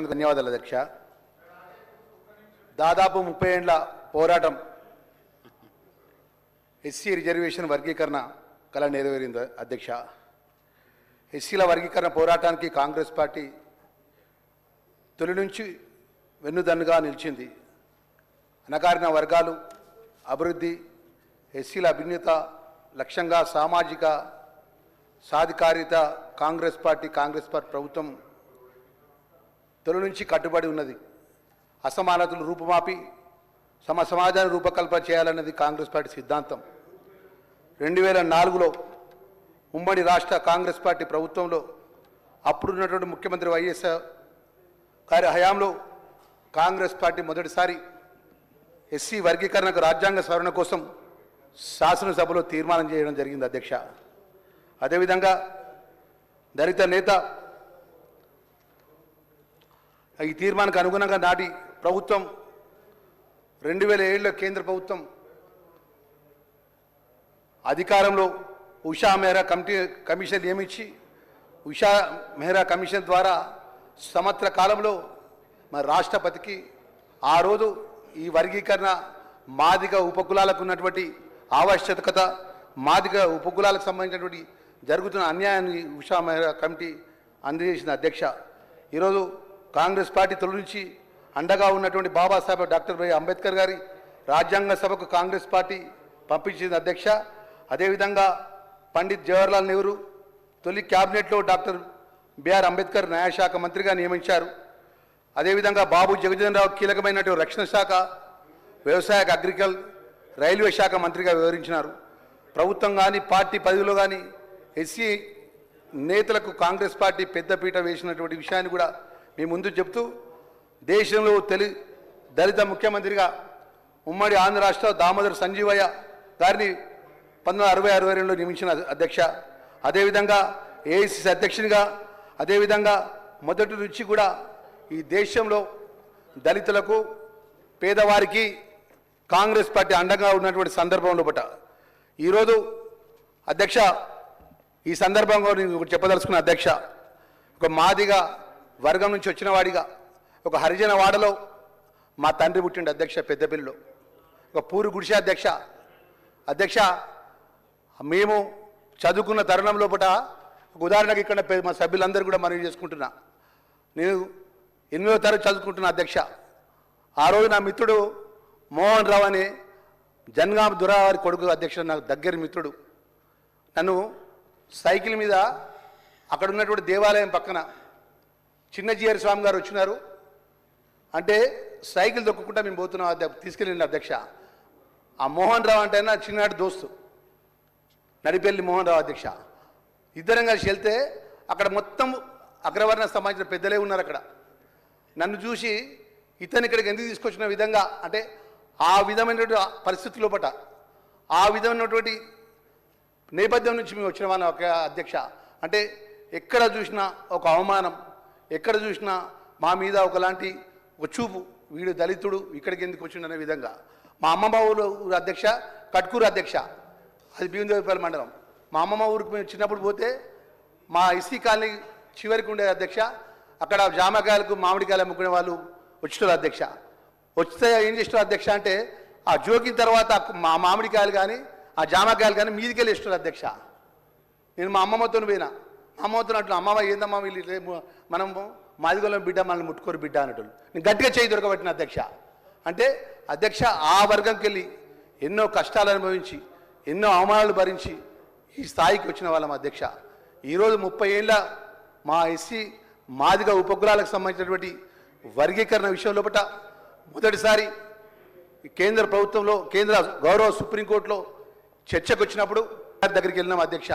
ధన్యవాదాలు అధ్యక్ష. దాదాపు ముప్పై ఏండ్ల పోరాటం ఎస్సీ రిజర్వేషన్ వర్గీకరణ కళ నెరవేరింది అధ్యక్ష. ఎస్సీల వర్గీకరణ పోరాటానికి కాంగ్రెస్ పార్టీ తొలి నుంచి వెన్నుదన్నుగా నిలిచింది. అణగారిన వర్గాలు అభివృద్ధి ఎస్సీల అభిన్నత లక్ష్యంగా సామాజిక సాధికారిత కాంగ్రెస్ పార్టీ కాంగ్రెస్ పార్టీ ప్రభుత్వం తొలి నుంచి కట్టుబడి ఉన్నది. అసమానతలు రూపుమాపి సమ సమాజాన్ని రూపకల్పన చేయాలన్నది కాంగ్రెస్ పార్టీ సిద్ధాంతం. రెండు వేల నాలుగులో ఉమ్మడి రాష్ట్ర కాంగ్రెస్ పార్టీ ప్రభుత్వంలో అప్పుడున్నటువంటి ముఖ్యమంత్రి వైఎస్ఆర్ గారి హయాంలో కాంగ్రెస్ పార్టీ మొదటిసారి ఎస్సీ వర్గీకరణకు రాజ్యాంగ సవరణ కోసం శాసనసభలో తీర్మానం చేయడం జరిగింది అధ్యక్ష. అదేవిధంగా దళిత నేత ఈ తీర్మానానికి అనుగుణంగా నాటి ప్రభుత్వం రెండు వేల ఏడులో కేంద్ర ప్రభుత్వం అధికారంలో ఉషా మెహ్రా కమిటీ కమిషన్ నియమించి ఉషా మెహ్రా కమిషన్ ద్వారా సంవత్సర కాలంలో మన రాష్ట్రపతికి ఆ రోజు ఈ వర్గీకరణ మాదిగ ఉపకులాలకు ఉన్నటువంటి ఆవశ్యకత మాదిగ ఉపకులాలకు సంబంధించినటువంటి జరుగుతున్న అన్యాయాన్ని ఉషా మెహ్రా కమిటీ అందజేసిన అధ్యక్ష. ఈరోజు కాంగ్రెస్ పార్టీ తొలి నుంచి అండగా ఉన్నటువంటి బాబాసాహెబ్ డాక్టర్ బై అంబేద్కర్ గారి రాజ్యాంగ సభకు కాంగ్రెస్ పార్టీ పంపించింది అధ్యక్ష. అదేవిధంగా పండిత్ జవహర్లాల్ నెహ్రూ తొలి క్యాబినెట్లో డాక్టర్ బిఆర్ అంబేద్కర్ న్యాయశాఖ మంత్రిగా నియమించారు. అదేవిధంగా బాబు జగజీవన్ కీలకమైనటువంటి రక్షణ శాఖ వ్యవసాయ అగ్రికల్ రైల్వే శాఖ మంత్రిగా వివరించినారు ప్రభుత్వం కానీ పార్టీ పదవిలో కానీ ఎస్సీ నేతలకు కాంగ్రెస్ పార్టీ పెద్దపీట వేసినటువంటి విషయాన్ని కూడా మీ ముందు చెప్తూ దేశంలో తెలి దళిత ముఖ్యమంత్రిగా ఉమ్మడి ఆంధ్ర రాష్ట్ర దామోదర్ సంజీవయ్య గారిని పంతొమ్మిది అరవై అరవై రెండులో నియమించిన అధ్యక్ష. అదేవిధంగా ఏఐసిసి అధ్యక్షునిగా అదేవిధంగా మొదటి నుంచి కూడా ఈ దేశంలో దళితులకు పేదవారికి కాంగ్రెస్ పార్టీ అండగా ఉన్నటువంటి సందర్భంలో బట ఈరోజు అధ్యక్ష ఈ సందర్భంగా నేను చెప్పదలుచుకున్న అధ్యక్ష ఒక మాదిగా వర్గం నుంచి వచ్చిన వాడిగా. ఒక హరిజన వాడలో మా తండ్రి పుట్టిండు అధ్యక్ష పెద్దపల్లిలో ఒక పూరి గుడిసె అధ్యక్ష. అధ్యక్ష మేము చదువుకున్న తరుణం లోపల ఒక ఉదాహరణకి ఇక్కడ మా సభ్యులందరూ కూడా మనవి చేసుకుంటున్నా. నేను ఎనిమిదో తరగతి చదువుకుంటున్నా అధ్యక్ష. ఆ రోజు నా మిత్రుడు మోహన్ రావు అని జన్గామ దురావారి కొడుకు అధ్యక్ష నాకు దగ్గర మిత్రుడు. నన్ను సైకిల్ మీద అక్కడ ఉన్నటువంటి దేవాలయం పక్కన చిన్నజీఆర్ స్వామి గారు వచ్చినారు. అంటే సైకిల్ దొక్కుకుంటా మేము పోతున్నాం అధ్యక్ష తీసుకెళ్ళింది అధ్యక్ష. ఆ మోహన్ రావు అంటే నా చిన్ననాటి దోస్తు. నడిపెల్లి మోహన్ రావు అధ్యక్ష. ఇద్దరం కలిసి వెళ్తే అక్కడ మొత్తం అగ్రవర్ణ సంబంధించిన పెద్దలే ఉన్నారు అక్కడ. నన్ను చూసి ఇతను ఇక్కడికి ఎందుకు తీసుకొచ్చిన విధంగా అంటే ఆ విధమైనటువంటి పరిస్థితి లోపట ఆ విధమైనటువంటి నేపథ్యం నుంచి మేము వచ్చిన వాళ్ళ ఒక అధ్యక్ష. అంటే ఎక్కడ చూసినా ఒక అవమానం ఎక్కడ చూసినా మా మీద ఒకలాంటి ఒక చూపు. వీడు దళితుడు ఇక్కడికి ఎందుకు వచ్చిండనే విధంగా. మా అమ్మమ్మ ఊరు అధ్యక్ష కట్కూరు అధ్యక్ష. అది భీమదేవిపల్లి మండలం. మా అమ్మమ్మ ఊరికి మేము చిన్నప్పుడు పోతే మా ఇసీ కాలనీ చివరికి ఉండే అధ్యక్ష అక్కడ జామకాయలకు మామిడికాయలు అమ్ముకునే వాళ్ళు వచ్చారు అధ్యక్ష. వస్తే ఏం చేస్తారు అధ్యక్ష అంటే ఆ జోకిన తర్వాత మా మామిడికాయలు కానీ ఆ జామకాయలు కానీ మీదికెళ్ళి ఇస్తారు అధ్యక్ష. నేను మా అమ్మమ్మతో పోయినా. అమ్మవుతున్నట్లు అమ్మమ్మ ఏందమ్మా వీళ్ళు మనం మాదిగోళం బిడ్డ మనల్ని ముట్టుకోరు బిడ్డ అన్నట్టు నేను గట్టిగా చేయి దొరకబట్టిన అధ్యక్ష. అంటే అధ్యక్ష ఆ వర్గంకి వెళ్ళి ఎన్నో కష్టాలు అనుభవించి ఎన్నో అవమానాలు భరించి ఈ స్థాయికి వచ్చిన వాళ్ళం అధ్యక్ష. ఈరోజు ముప్పై ఏళ్ళ మా ఎస్సీ మాదిగ ఉపగ్రహాలకు సంబంధించినటువంటి వర్గీకరణ విషయం లోపల మొదటిసారి కేంద్ర ప్రభుత్వంలో కేంద్ర గౌరవ సుప్రీంకోర్టులో చర్చకు వచ్చినప్పుడు దగ్గరికి వెళ్ళినాం అధ్యక్ష.